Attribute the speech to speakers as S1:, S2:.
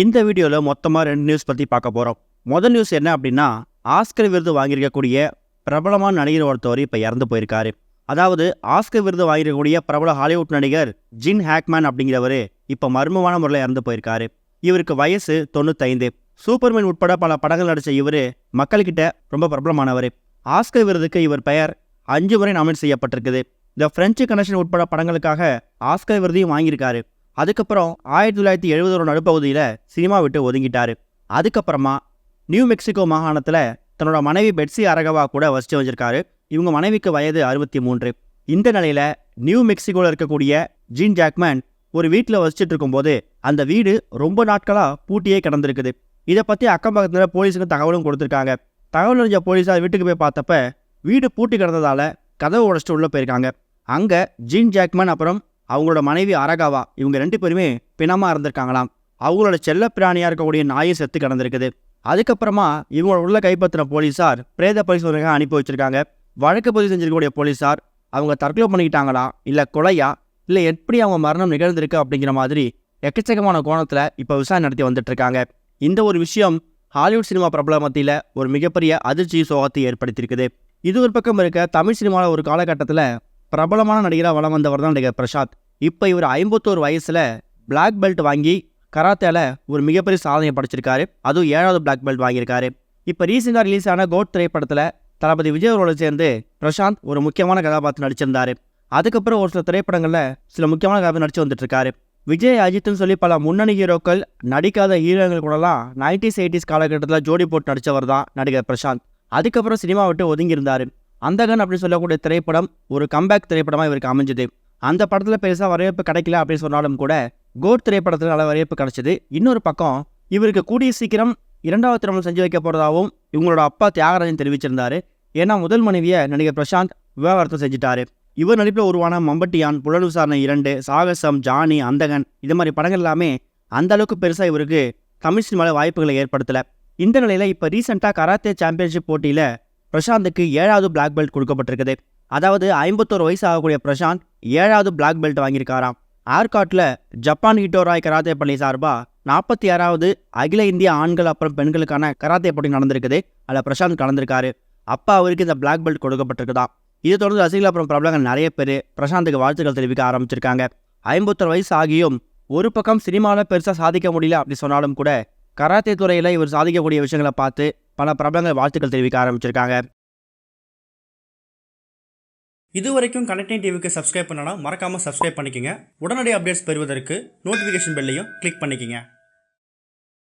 S1: இந்த வீடியோவில் மொத்தமாக ரெண்டு நியூஸ் பற்றி பார்க்க போகிறோம் முதல் நியூஸ் என்ன அப்படின்னா ஆஸ்கர் விருது வாங்கியிருக்கக்கூடிய பிரபலமான நடிகர் ஒருத்தவர் இப்போ இறந்து போயிருக்காரு. அதாவது ஆஸ்கர் விருது வாங்கியிருக்கக்கூடிய பிரபல ஹாலிவுட் நடிகர் ஜின் ஹேக்மேன் அப்படிங்கிறவர் இப்போ மர்மமான முறையில் இறந்து போயிருக்காரு. இவருக்கு வயசு தொண்ணூத்தைந்து. சூப்பர்மேன் உட்பட பல படங்கள் நடித்த இவர் மக்கள்கிட்ட ரொம்ப பிரபலமானவர். ஆஸ்கர் விருதுக்கு இவர் பெயர் அஞ்சு முறை நாமினேட் செய்யப்பட்டிருக்குது. த பிரெஞ்சு கனெக்ஷன் உட்பட படங்களுக்காக ஆஸ்கர் விருதையும் வாங்கியிருக்காரு. அதுக்கப்புறம் ஆயிரத்தி தொள்ளாயிரத்தி எழுபதோட நடுப்பகுதியில் சினிமா விட்டு ஒதுங்கிட்டாரு. அதுக்கப்புறமா நியூ மெக்சிகோ மாகாணத்தில் தன்னோட மனைவி பெட்ஸி அரகவா கூட வசித்து வச்சிருக்காரு இவங்க மனைவிக்கு வயது அறுபத்தி மூன்று. இந்த நிலையில நியூ மெக்சிகோவில் இருக்கக்கூடிய ஜீன் ஜாக்மேன் ஒரு வீட்டில் வசிச்சுட்டு இருக்கும்போது அந்த வீடு ரொம்ப நாட்களாக பூட்டியே கிடந்திருக்குது. இதை பற்றி அக்கம் பக்கத்தில் போலீஸுக்கு தகவலும் கொடுத்துருக்காங்க. தகவல் அறிஞ்ச போலீஸார் வீட்டுக்கு போய் பார்த்தப்ப வீடு பூட்டி கிடந்ததால கதவு உடைச்சிட்டு உள்ளே போயிருக்காங்க. அங்கே ஜீன் ஜாக்மேன் அப்புறம் அவங்களோட மனைவி அரகாவா இவங்க ரெண்டு பேருமே பிணமாக இருந்திருக்காங்களாம். அவங்களோட செல்ல பிராணியாக இருக்கக்கூடிய நாயும் செத்து கிடந்திருக்குது. அதுக்கப்புறமா இவங்களோட உள்ள கைப்பற்றின போலீஸார் பிரேத பரிசோதனைக்காக அனுப்பி வச்சிருக்காங்க. வழக்கு பதிவு செஞ்சிருக்கக்கூடிய போலீஸார் அவங்க தற்கொலை பண்ணிக்கிட்டாங்களா? இல்லை கொலையா? இல்லை எப்படி அவங்க மரணம் நிகழ்ந்திருக்கு அப்படிங்கிற மாதிரி எக்கச்சக்கமான கோணத்தில் இப்போ விசாரணை நடத்தி வந்துட்டு இருக்காங்க இந்த ஒரு விஷயம் ஹாலிவுட் சினிமா பிரபல மத்தியில் ஒரு மிகப்பெரிய அதிர்ச்சி சோகத்தை ஏற்படுத்தியிருக்குது. இது ஒரு பக்கம் இருக்க தமிழ் சினிமாவில் ஒரு காலகட்டத்தில் பிரபலமான நடிகராக வளம் வந்தவர் தான் நடிகர் பிரசாத். இப்போ இவர் ஐம்பத்தோரு வயசில் பிளாக் பெல்ட் வாங்கி கராத்தேல ஒரு மிகப்பெரிய சாதனையை படைச்சிருக்காரு. அதுவும் ஏழாவது பிளாக் பெல்ட் வாங்கியிருக்காரு. இப்போ ரீசெண்டாக ரிலீஸ் ஆன கோட் திரைப்படத்தில் தளபதி விஜய் அவரோட சேர்ந்து பிரசாந்த் ஒரு முக்கியமான கதாபாத்திரம் நடிச்சிருந்தாரு. அதுக்கப்புறம் ஒரு சில திரைப்படங்களில் சில முக்கியமான கதாபாத்திரம் நடிச்சு வந்துட்டுருக்காரு. விஜய் அஜித்னு சொல்லி பல முன்னணி ஹீரோக்கள் நடிக்காத ஹீரோக்கள் கூடலாம் நைன்டிஸ் எயிட்டிஸ் காலகட்டத்தில் ஜோடி போட்டு நடித்தவர் தான் நடிகர் பிரசாந்த். அதுக்கப்புறம் சினிமா விட்டு ஒதுங்கியிருந்தார் அந்தகன் அப்படின்னு சொல்லக்கூடிய திரைப்படம் ஒரு கம்பேக் திரைப்படமாக இவருக்கு அமைஞ்சது. அந்த படத்தில் பெருசாக வரவேற்பு கிடைக்கல அப்படின்னு சொன்னாலும் கூட கோட் திரைப்படத்தில் நல்ல வரவேற்பு கிடைச்சது. இன்னொரு பக்கம் இவருக்கு கூடிய சீக்கிரம் இரண்டாவது திருமணம் செஞ்சு வைக்க போகிறதாகவும் இவங்களோட அப்பா தியாகராஜன் தெரிவிச்சிருந்தாரு. ஏன்னா முதல் மனைவியை நடிகர் பிரசாந்த் விவாகரத்தை செஞ்சுட்டாரு. இவர் நடிப்பில் உருவான மம்பட்டியான் புலன் விசாரணை இரண்டு சாகசம் ஜானி அந்தகன் இது மாதிரி படங்கள் எல்லாமே அந்த அளவுக்கு பெருசாக இவருக்கு தமிழ் சினிமாவில் வாய்ப்புகளை ஏற்படுத்தலை. இந்த நிலையில் இப்போ ரீசெண்டாக கராத்தே சாம்பியன்ஷிப் போட்டியில் பிரசாந்துக்கு ஏழாவது பிளாக் பெல்ட் கொடுக்கப்பட்டிருக்குது. அதாவது ஐம்பத்தோரு வயசு ஆகக்கூடிய பிரசாந்த் ஏழாவது பிளாக் பெல்ட் வாங்கியிருக்காராம். ஆர்காட்டில் ஜப்பான் ஹிட்டோராய் கராத்தே பள்ளி சார்பாக நாற்பத்தி ஆறாவது அகில இந்திய ஆண்கள் அப்புறம் பெண்களுக்கான கராத்தே போட்டி நடந்திருக்குது. அதில் பிரசாந்த் கலந்திருக்காரு. அப்பா அவருக்கு இந்த பிளாக் பெல்ட் கொடுக்கப்பட்டிருக்குதாம். இதை தொடர்ந்து ரசிகர்கள் அப்புறம் பிரபலங்கள் நிறைய பேர் பிரசாந்துக்கு வாழ்த்துக்கள் தெரிவிக்க ஆரம்பிச்சிருக்காங்க. ஐம்பத்தொரு வயசு ஆகியும் ஒரு பக்கம் சினிமாவில் பெருசாக சாதிக்க முடியல அப்படி சொன்னாலும் கூட கராத்தே துறையில் இவர் சாதிக்கக்கூடிய விஷயங்களை பார்த்து பல பிரபலங்கள் வாழ்த்துக்கள் தெரிவிக்க ஆரம்பிச்சிருக்காங்க. இது வரைக்கும் கனெக்டிங் டிவிக்கு சப்ஸ்கிரைப் பண்ணனா மறக்காமல் சப்ஸ்கிரைப் பண்ணிக்கங்க. உடனடி அப்டேட்ஸ் பெறுவதற்கு நோட்டிஃபிகேஷன் பெல்லையும் கிளிக் பண்ணிக்கங்க.